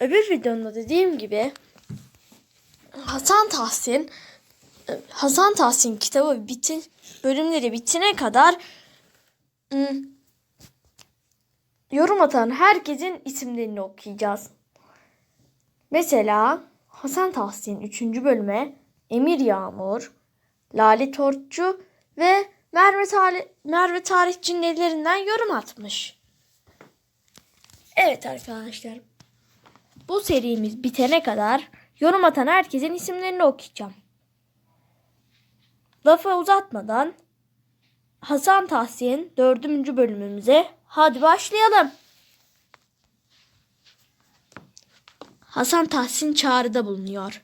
öbür videomda dediğim gibi Hasan Tahsin Hasan Tahsin kitabı bitin bölümleri bitene kadar ım, yorum atan herkesin isimlerini okuyacağız. Mesela Hasan Tahsin 3. bölüme Emir Yağmur, Lale Tortçu ve Merve, Tali- Merve Tarihçi'nin ellerinden yorum atmış. Evet arkadaşlar. Bu serimiz bitene kadar yorum atan herkesin isimlerini okuyacağım. Lafı uzatmadan Hasan Tahsin 4. bölümümüze hadi başlayalım. Hasan Tahsin çağrıda bulunuyor.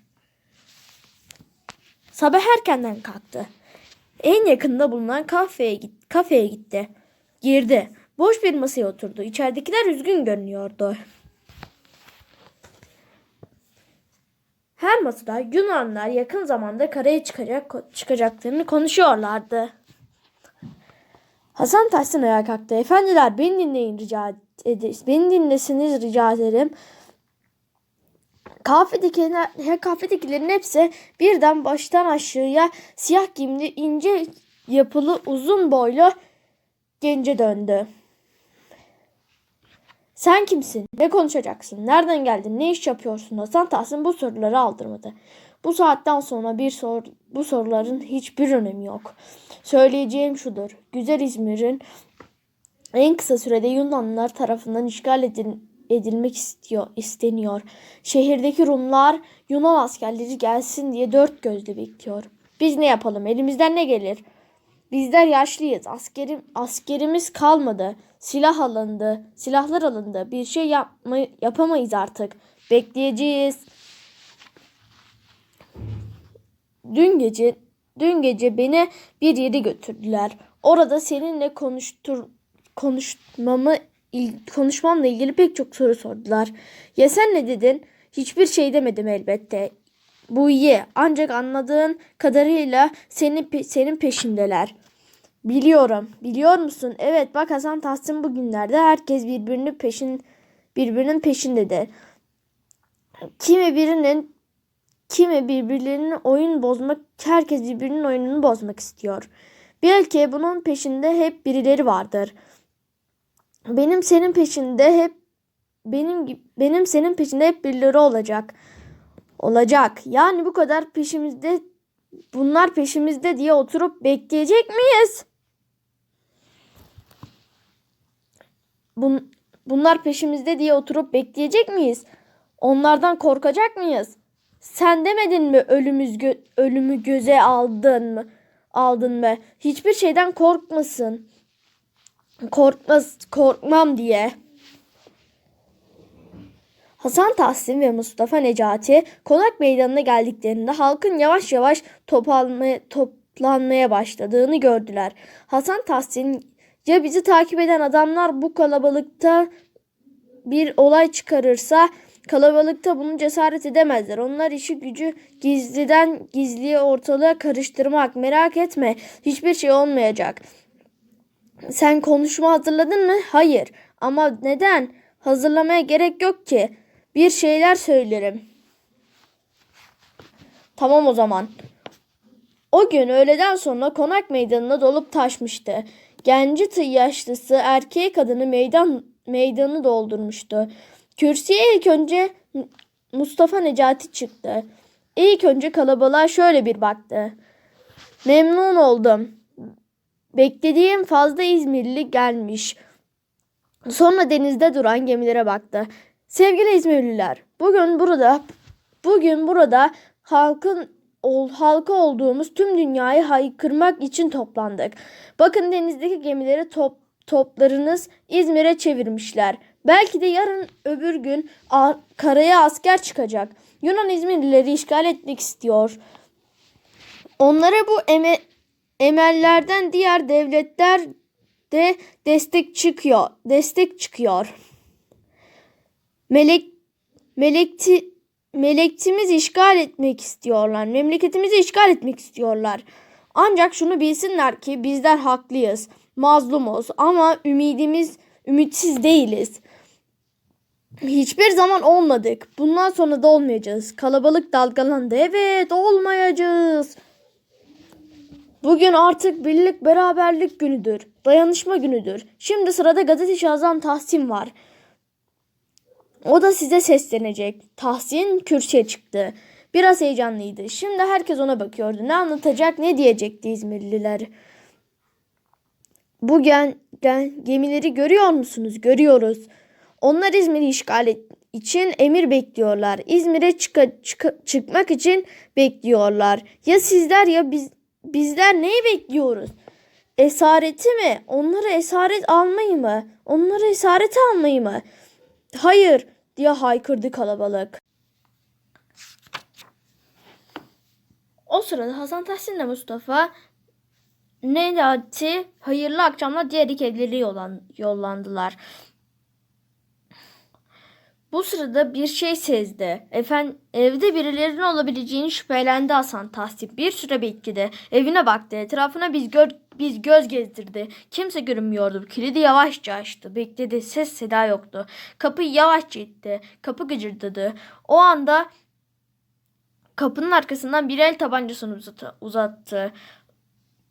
Sabah erkenden kalktı. En yakında bulunan kafeye, git, kafeye gitti. Girdi. Boş bir masaya oturdu. İçeridekiler üzgün görünüyordu. Her masada Yunanlar yakın zamanda karaya çıkacak çıkacaklarını konuşuyorlardı. Hasan Tahsin ayağa kalktı. Efendiler beni dinleyin rica ed- beni dinlesiniz rica ederim. Kafedekiler, kafedekilerin hepsi birden baştan aşağıya siyah giyimli ince yapılı uzun boylu gence döndü. Sen kimsin? Ne konuşacaksın? Nereden geldin? Ne iş yapıyorsun? Hasan Tahsin bu soruları aldırmadı. Bu saatten sonra bir sor, bu soruların hiçbir önemi yok. Söyleyeceğim şudur. Güzel İzmir'in en kısa sürede Yunanlılar tarafından işgal edil- edilmek istiyor, isteniyor. Şehirdeki Rumlar Yunan askerleri gelsin diye dört gözle bekliyor. Biz ne yapalım? Elimizden ne gelir? Bizler yaşlıyız. Askerim, askerimiz kalmadı. Silah alındı. Silahlar alındı. Bir şey yapma, yapamayız artık. Bekleyeceğiz. Dün gece dün gece beni bir yere götürdüler. Orada seninle konuştur konuşmamı konuşmamla ilgili pek çok soru sordular. Ya sen ne dedin? Hiçbir şey demedim elbette. Bu iyi. Ancak anladığın kadarıyla senin senin peşindeler. Biliyorum. Biliyor musun? Evet bak Hasan Tahsin bugünlerde herkes birbirini peşin birbirinin peşindedir. Kimi birinin kimi birbirlerinin oyun bozmak herkes birbirinin oyununu bozmak istiyor. Belki bunun peşinde hep birileri vardır. Benim senin peşinde hep benim benim senin peşinde hep birileri olacak. Olacak. Yani bu kadar peşimizde bunlar peşimizde diye oturup bekleyecek miyiz? Bun, bunlar peşimizde diye oturup bekleyecek miyiz? Onlardan korkacak mıyız? Sen demedin mi ölümüz gö- ölümü göze aldın mı? Aldın mı? Hiçbir şeyden korkmasın. Korkmaz, korkmam diye. Hasan Tahsin ve Mustafa Necati konak meydanına geldiklerinde halkın yavaş yavaş toplanmaya, toplanmaya başladığını gördüler. Hasan Tahsin ya bizi takip eden adamlar bu kalabalıkta bir olay çıkarırsa kalabalıkta bunu cesaret edemezler. Onlar işi gücü gizliden gizliye ortalığa karıştırmak. Merak etme hiçbir şey olmayacak. Sen konuşma hazırladın mı? Hayır. Ama neden? Hazırlamaya gerek yok ki. Bir şeyler söylerim. Tamam o zaman. O gün öğleden sonra konak meydanına dolup taşmıştı. Genci tı- yaşlısı erkeği kadını meydan meydanı doldurmuştu. Kürsüye ilk önce Mustafa Necati çıktı. İlk önce kalabalığa şöyle bir baktı. Memnun oldum. Beklediğim fazla İzmirli gelmiş. Sonra denizde duran gemilere baktı. Sevgili İzmirliler, bugün burada bugün burada halkın ol, halka olduğumuz tüm dünyayı haykırmak için toplandık. Bakın denizdeki gemileri top, toplarınız İzmir'e çevirmişler. Belki de yarın öbür gün a- karaya asker çıkacak. Yunan İzmirlileri işgal etmek istiyor. Onlara bu eme, emellerden diğer devletler de destek çıkıyor. Destek çıkıyor. Melek melekti melektimizi işgal etmek istiyorlar. Memleketimizi işgal etmek istiyorlar. Ancak şunu bilsinler ki bizler haklıyız. Mazlumuz ama ümidimiz ümitsiz değiliz. Hiçbir zaman olmadık. Bundan sonra da olmayacağız. Kalabalık dalgalandı. Evet olmayacağız. Bugün artık birlik beraberlik günüdür. Dayanışma günüdür. Şimdi sırada gazeteci Hazan Tahsin var. O da size seslenecek. Tahsin kürsüye çıktı. Biraz heyecanlıydı. Şimdi herkes ona bakıyordu. Ne anlatacak, ne diyecekti İzmirliler. Bu gen, gen- gemileri görüyor musunuz? Görüyoruz. Onlar İzmir'i işgal et- için emir bekliyorlar. İzmir'e çıka- çıka- çıkmak için bekliyorlar. Ya sizler ya biz bizler neyi bekliyoruz? Esareti mi? Onlara esaret almayı mı? Onlara esaret almayı mı? Hayır diye haykırdı kalabalık. O sırada Hasan Tahsin ile Mustafa Necati hayırlı akşamlar evleri yollan, yollandılar. Bu sırada bir şey sezdi. Efendim, evde birilerinin olabileceğini şüphelendi Hasan Tahsin. Bir süre bekledi. Evine baktı. Etrafına biz, gör, biz göz gezdirdi. Kimse görünmüyordu. Kilidi yavaşça açtı. Bekledi. Ses seda yoktu. Kapıyı yavaşça itti. Kapı gıcırdadı. O anda kapının arkasından bir el tabancasını uzat- uzattı.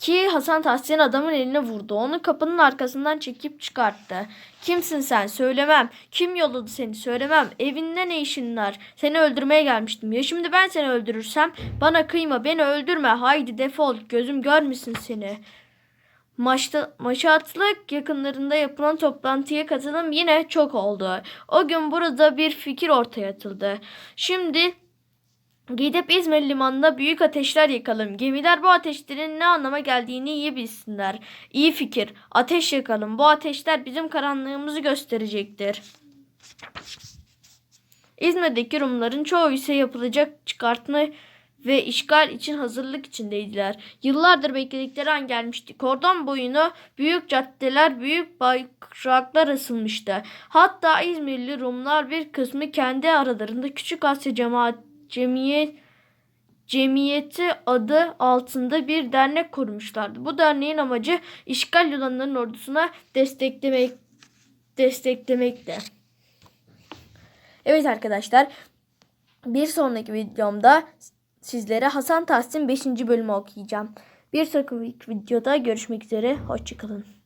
Ki Hasan Tahsin adamın eline vurdu. Onu kapının arkasından çekip çıkarttı. Kimsin sen? Söylemem. Kim yolladı seni? Söylemem. Evinde ne işin var? Seni öldürmeye gelmiştim. Ya şimdi ben seni öldürürsem? Bana kıyma, beni öldürme. Haydi defol. Gözüm görmesin seni. Maçta, Maşatlık yakınlarında yapılan toplantıya katılım yine çok oldu. O gün burada bir fikir ortaya atıldı. Şimdi Gidip İzmir limanında büyük ateşler yakalım. Gemiler bu ateşlerin ne anlama geldiğini iyi bilsinler. İyi fikir. Ateş yakalım. Bu ateşler bizim karanlığımızı gösterecektir. İzmir'deki Rumların çoğu ise yapılacak çıkartma ve işgal için hazırlık içindeydiler. Yıllardır bekledikleri an gelmişti. Kordon boyunu büyük caddeler, büyük bayraklar asılmıştı. Hatta İzmirli Rumlar bir kısmı kendi aralarında Küçük Asya Cemaat Cemiyet Cemiyeti adı altında bir dernek kurmuşlardı. Bu derneğin amacı işgal Yunanların ordusuna desteklemek desteklemekti. Evet arkadaşlar bir sonraki videomda sizlere Hasan Tahsin 5. bölümü okuyacağım. Bir sonraki videoda görüşmek üzere. Hoşçakalın.